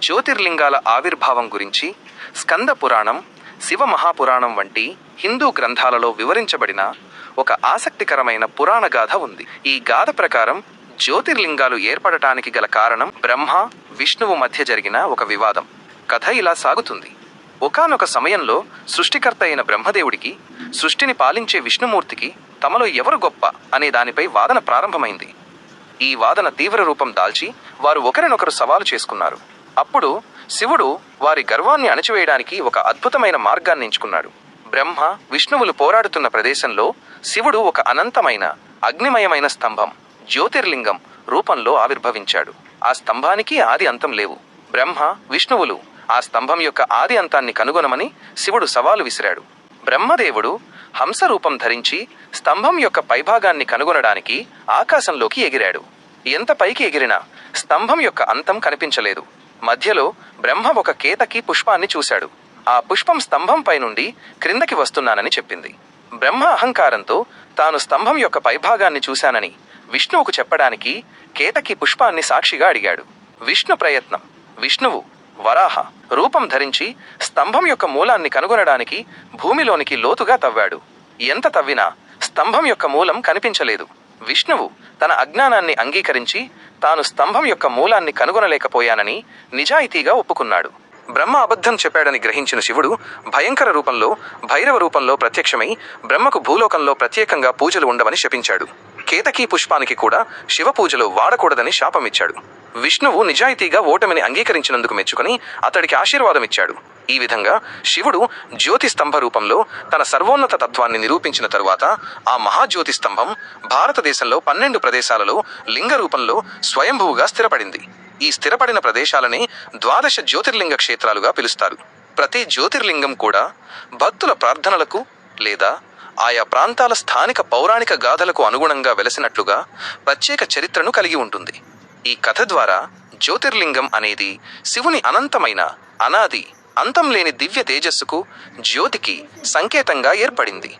జ్యోతిర్లింగాల ఆవిర్భావం గురించి స్కంద పురాణం శివ మహాపురాణం వంటి హిందూ గ్రంథాలలో వివరించబడిన ఒక ఆసక్తికరమైన పురాణ గాథ ఉంది. ఈ గాథ ప్రకారం జ్యోతిర్లింగాలు ఏర్పడటానికి గల కారణం బ్రహ్మ విష్ణువు మధ్య జరిగిన ఒక వివాదం. కథ ఇలా సాగుతుంది. ఒకానొక సమయంలో సృష్టికర్త అయిన బ్రహ్మదేవుడికి సృష్టిని పాలించే విష్ణుమూర్తికి తమలో ఎవరు గొప్ప అనే దానిపై వాదన ప్రారంభమైంది. ఈ వాదన తీవ్ర రూపం దాల్చి వారు ఒకరినొకరు సవాలు చేసుకున్నారు. అప్పుడు శివుడు వారి గర్వాన్ని అణచివేయడానికి ఒక అద్భుతమైన మార్గాన్ని ఎంచుకున్నాడు. బ్రహ్మ విష్ణువులు పోరాడుతున్న ప్రదేశంలో శివుడు ఒక అనంతమైన అగ్నిమయమైన స్తంభం జ్యోతిర్లింగం రూపంలో ఆవిర్భవించాడు. ఆ స్తంభానికి ఆది అంతం లేవు. బ్రహ్మ విష్ణువులు ఆ స్తంభం యొక్క ఆది అంతాన్ని కనుగొనమని శివుడు సవాలు విసిరాడు. బ్రహ్మదేవుడు హంస రూపం ధరించి స్తంభం యొక్క పైభాగాన్ని కనుగొనడానికి ఆకాశంలోకి ఎగిరాడు. ఎంత పైకి ఎగిరినా స్తంభం యొక్క అంతం కనిపించలేదు. మధ్యలో బ్రహ్మ ఒక కేతకి పుష్పాన్ని చూశాడు. ఆ పుష్పం స్తంభంపై నుండి క్రిందకి వస్తున్నానని చెప్పింది. బ్రహ్మ అహంకారంతో తాను స్తంభం యొక్క పైభాగాన్ని చూశానని విష్ణువుకు చెప్పడానికి కేతకి పుష్పాన్ని సాక్షిగా అడిగాడు. విష్ణు ప్రయత్నం. విష్ణువు వరాహ రూపం ధరించి స్తంభం యొక్క మూలాన్ని కనుగొనడానికి భూమిలోనికి లోతుగా తవ్వాడు. ఎంత తవ్వినా స్తంభం యొక్క మూలం కనిపించలేదు. విష్ణువు తన అజ్ఞానాన్ని అంగీకరించి తాను స్తంభం యొక్క మూలాన్ని కనుగొనలేకపోయానని నిజాయితీగా ఒప్పుకున్నాడు. బ్రహ్మ అబద్ధం చెప్పాడని గ్రహించిన శివుడు భయంకర రూపంలో భైరవ రూపంలో ప్రత్యక్షమై బ్రహ్మకు భూలోకంలో ప్రత్యేకంగా పూజలు ఉండవని శపించాడు. కేతకీ పుష్పానికి కూడా శివ పూజలు వాడకూడదని శాపమిచ్చాడు. విష్ణువు నిజాయితీగా ఓటమిని అంగీకరించినందుకు మెచ్చుకొని అతడికి ఆశీర్వాదం ఇచ్చాడు ఈ విధంగా శివుడు జ్యోతి స్తంభ రూపంలో తన సర్వోన్నత తత్వాన్ని నిరూపించిన తరువాత ఆ మహాజ్యోతి స్తంభం భారతదేశంలో పన్నెండు ప్రదేశాలలో లింగ రూపంలో స్వయంభువుగా స్థిరపడింది. ఈ స్థిరపడిన ప్రదేశాలని ద్వాదశ జ్యోతిర్లింగ క్షేత్రాలుగా పిలుస్తారు. ప్రతి జ్యోతిర్లింగం కూడా భక్తుల ప్రార్థనలకు లేదా ఆయా ప్రాంతాల స్థానిక పౌరాణిక గాథలకు అనుగుణంగా వెలసినట్లుగా ప్రత్యేక చరిత్రను కలిగి ఉంటుంది. ఈ కథ ద్వారా జ్యోతిర్లింగం అనేది శివుని అనంతమైన అనాది అంతం లేని దివ్య తేజస్సుకు జ్యోతికి సంకేతంగా ఏర్పడింది.